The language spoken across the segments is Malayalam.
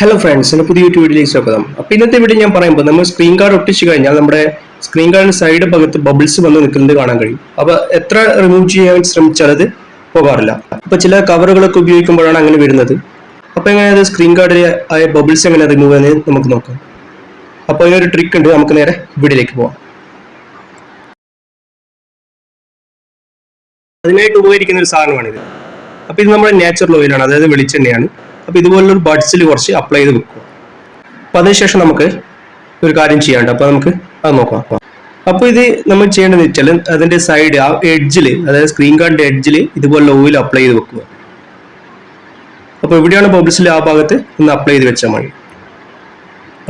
ഹലോ ഫ്രണ്ട്സ് എന്റെ പുതിയ യൂട്യൂബ് വീഡിയോയിലേക്ക് സ്വാഗതം. അപ്പോൾ ഇന്നത്തെ വീഡിയോ ഞാൻ പറയുമ്പോൾ നമ്മൾ സ്ക്രീൻ കാർഡ് ഒട്ടിച്ച് കഴിഞ്ഞാൽ നമ്മുടെ സ്ക്രീൻ കാർഡിന് സൈഡ് ഭാഗത്ത് ബബിൾസ് വന്ന് നിൽക്കുന്നത് കാണാൻ കഴിയും. അപ്പോൾ എത്ര റിമൂവ് ചെയ്യാൻ ശ്രമിച്ചാൽ അത് പോകാറില്ല. അപ്പോൾ ചില കവറുകളൊക്കെ ഉപയോഗിക്കുമ്പോഴാണ് അങ്ങനെ വരുന്നത്. അപ്പോൾ എങ്ങനെ അത് സ്ക്രീൻ കാർഡിലെ ആയ ബബിൾസ് എങ്ങനെ റിമൂവ് ചെയ്യുന്നത് നമുക്ക് നോക്കാം. അപ്പോൾ അതിനൊരു ട്രിക്ക് ഉണ്ട് നമുക്ക് നേരെ വീഡിയോയിലേക്ക് പോകാം അതിനായിട്ട് ഉപകരിക്കുന്ന ഒരു സാധനമാണിത്. അപ്പോൾ ഇത് നമ്മുടെ നാച്ചുറൽ ഓയിലാണ് അതായത് വെളിച്ചെണ്ണയാണ്. അപ്പോൾ ഇതുപോലൊരു ബഡ്സിൽ കുറച്ച് അപ്ലൈ ചെയ്ത് വെക്കുക. അപ്പോൾ അതിനുശേഷം നമുക്ക് ഒരു കാര്യം ചെയ്യാണ്ട് അപ്പോൾ നമുക്ക് അത് നോക്കാം. അപ്പോൾ ഇത് നമ്മൾ ചെയ്യേണ്ടത് വെച്ചാൽ അതിന്റെ സൈഡ് ആ എഡ്ജിൽ അതായത് സ്ക്രീൻ കാർഡിന്റെ എഡ്ജിൽ ഇതുപോലെ ഓയിൽ അപ്ലൈ ചെയ്ത് വെക്കുക. അപ്പോൾ എവിടെയാണ് ബബിൾസിൽ ആ ഭാഗത്ത് ഒന്ന് അപ്ലൈ ചെയ്ത് വെച്ചാൽ മതി.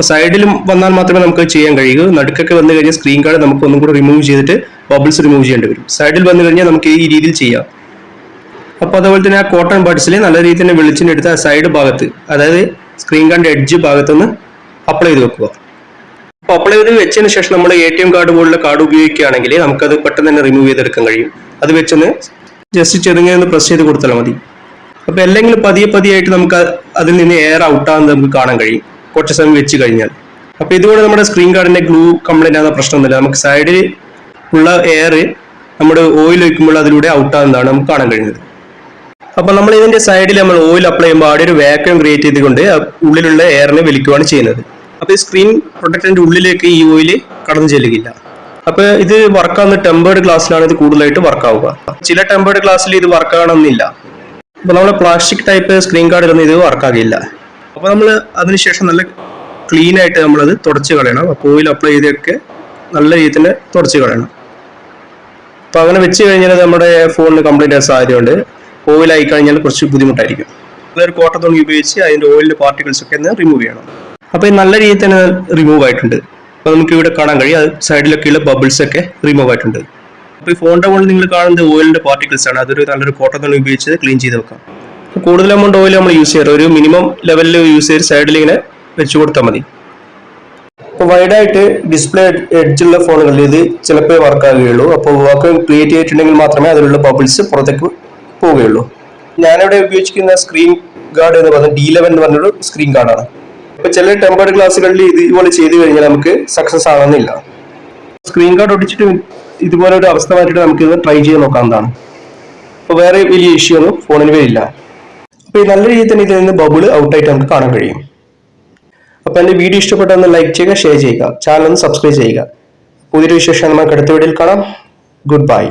സൈഡിലും വന്നാൽ മാത്രമേ നമുക്ക് ചെയ്യാൻ കഴിയൂ. നടുക്കൊക്കെ വന്നു കഴിഞ്ഞാൽ സ്ക്രീൻ കാർഡ് നമുക്ക് ഒന്നും കൂടെ റിമൂവ് ചെയ്തിട്ട് ബബിൾസ് റിമൂവ് ചെയ്യേണ്ടി വരും. സൈഡിൽ വന്നു കഴിഞ്ഞാൽ നമുക്ക് ഈ രീതിയിൽ ചെയ്യാം. അപ്പോൾ അതുപോലെ തന്നെ ആ കോട്ടൺ ബഡ്സിൽ നല്ല രീതിയിൽ തന്നെ വെളിച്ചെണ്ണ എടുത്ത് ആ സൈഡ് ഭാഗത്ത് അതായത് സ്ക്രീൻ കാർഡിന്റെ എഡ്ജ് ഭാഗത്തുനിന്ന് അപ്ലൈ ചെയ്ത് വെക്കുക. അപ്പോൾ അപ്ലൈ ചെയ്ത് വെച്ചതിന് ശേഷം നമ്മൾ എ ടി എം കാർഡ് പോലുള്ള കാർഡ് ഉപയോഗിക്കുകയാണെങ്കിൽ നമുക്കത് പെട്ടെന്ന് തന്നെ റിമൂവ് ചെയ്തെടുക്കാൻ കഴിയും. അത് വെച്ചൊന്ന് ജസ്റ്റ് ചെറുങ്ങനെ ഒന്ന് പ്രസ് ചെയ്ത് കൊടുത്താൽ മതി. അപ്പോൾ അല്ലെങ്കിൽ പതിയെ പതിയായിട്ട് നമുക്ക് അതിൽ നിന്ന് എയർ ഔട്ടാകുന്നത് നമുക്ക് കാണാൻ കഴിയും. കുറച്ച് സമയം വെച്ച് കഴിഞ്ഞാൽ. അപ്പോൾ ഇതുകൊണ്ട് നമ്മുടെ സ്ക്രീൻ കാർഡിന്റെ ഗ്ലൂ കംപ്ലൈന്റ് ആകുന്ന പ്രശ്നമൊന്നുമില്ല നമുക്ക് സൈഡിൽ ഉള്ള എയർ നമ്മുടെ ഓയിൽ വയ്ക്കുമ്പോൾ അതിലൂടെ ഔട്ടാകുന്നതാണ് നമുക്ക് കാണാൻ കഴിയുന്നത്. അപ്പൊ നമ്മൾ ഇതിന്റെ സൈഡിൽ നമ്മൾ ഓയിൽ അപ്ലൈ ചെയ്യുമ്പോൾ അവിടെ ഒരു വാക്യൂം ക്രിയേറ്റ് ചെയ്തുകൊണ്ട് ഉള്ളിലുള്ള എയറിനെ വലിക്കുകയാണ് ചെയ്യുന്നത്. അപ്പൊ ഈ സ്ക്രീൻ പ്രൊട്ടക്ടറിന്റെ ഉള്ളിലേക്ക് ഈ ഓയിൽ കടന്നു ചെല്ലുകയില്ല. അപ്പൊ ഇത് വർക്കാവുന്ന ടെമ്പേർഡ് ഗ്ലാസ്സിലാണ് ഇത് കൂടുതലായിട്ട് വർക്ക് ആവുക. ചില ടെമ്പേർഡ് ഗ്ലാസ്സിൽ ഇത് വർക്ക് ആകണമെന്നില്ല. അപ്പൊ നമ്മൾ പ്ലാസ്റ്റിക് ടൈപ്പ് സ്ക്രീൻ കാർഡ് ഇടുന്ന ഇത് വർക്കാകില്ല അപ്പൊ നമ്മൾ അതിനുശേഷം നല്ല ക്ലീൻ ആയിട്ട് നമ്മളത് തുടച്ച് കളയണം. അപ്പോൾ ഓയിൽ അപ്ലൈ ചെയ്തൊക്കെ നല്ല രീതിയിൽ തന്നെ തുടച്ച് കളയണം. അപ്പൊ അങ്ങനെ വെച്ച് കഴിഞ്ഞാൽ നമ്മുടെ ഫോണിന് കംപ്ലീറ്റ് ആയ സാധ്യതയുണ്ട്. ഓയിൽ ആയി കഴിഞ്ഞാൽ കുറച്ച് ബുദ്ധിമുട്ടായിരിക്കും. വേറെ കോട്ടൺ തുണി ഉപയോഗിച്ച് അതിന്റെ ഓയിലിന്റെ പാർട്ടിക്കിൾസ് ഒക്കെ ഒന്ന് റിമൂവ് ചെയ്യണം. അപ്പോൾ നല്ല രീതിയിൽ തന്നെ റിമൂവ് ആയിട്ടുണ്ട്. അപ്പോൾ നമുക്ക് ഇവിടെ കാണാൻ കഴിയും. അത് സൈഡിലൊക്കെയുള്ള ബബിൾസ് ഒക്കെ റിമൂവ് ആയിട്ടുണ്ട്. അപ്പോൾ ഈ ഫോണിന്റെ മുകളിൽ നിങ്ങൾ കാണുന്നത് ഓയിലിന്റെ പാർട്ടിക്കിൾസ് ആണ്. അതൊരു നല്ലൊരു കോട്ടൺ തുണി ഉപയോഗിച്ച് ക്ലീൻ ചെയ്ത് വെക്കാം. കൂടുതൽ എമൗണ്ട് ഓയിൽ നമ്മൾ യൂസ് ചെയ്യാറ്. ഒരു മിനിമം ലെവലിൽ യൂസ് ചെയ്ത് സൈഡിൽ ഇങ്ങനെ വെച്ച് കൊടുത്താൽ മതി. അപ്പോൾ വൈഡായിട്ട് ഡിസ്പ്ലേ എഡ്ജുള്ള ഫോണുകളിൽ ഇത് ചിലപ്പോൾ വർക്ക് ആകുകയുള്ളൂ അപ്പോൾ വർക്ക് ക്രിയേറ്റ് ചെയ്തിട്ടുണ്ടെങ്കിൽ മാത്രമേ അതിലുള്ള ബബിൾസ് പുറത്തേക്ക് പോവുകയുള്ളൂ. ഞാനിവിടെ ഉപയോഗിച്ചിരിക്കുന്ന സ്ക്രീൻ ഗാർഡ് എന്ന് പറഞ്ഞ ഡി ലെവൻ എന്ന് പറഞ്ഞൊരു സ്ക്രീൻ ഗാർഡാണ് ഇപ്പൊ ചില ടെമ്പേർഡ് ക്ലാസ്സുകളിൽ ഇതുപോലെ ചെയ്തു കഴിഞ്ഞാൽ നമുക്ക് സക്സസ് ആണെന്നില്ല സ്ക്രീൻ ഗാർഡ് ഒട്ടിച്ചിട്ട് ഇതുപോലെ ഒരു അവസ്ഥ മാറ്റിയിട്ട് നമുക്ക് ഇത് ട്രൈ ചെയ്ത് നോക്കാവുന്നതാണ് അപ്പോൾ വേറെ വലിയ ഇഷ്യൂ ഒന്നും ഫോണിന് വരില്ല അപ്പോൾ ഈ നല്ല രീതിയിൽ തന്നെ ഇതിൽ നിന്ന് ബബിൾ ഔട്ടായിട്ട് നമുക്ക് കാണാൻ കഴിയും. അപ്പോൾ എന്റെ വീഡിയോ ഇഷ്ടപ്പെട്ടെന്ന് ലൈക്ക് ചെയ്യുക ഷെയർ ചെയ്യുക ചാനൽ ഒന്ന് സബ്സ്ക്രൈബ് ചെയ്യുക. പുതിയൊരു വിശേഷം നമുക്ക് അടുത്ത വീഡിയോയിൽ കാണാം. Good bye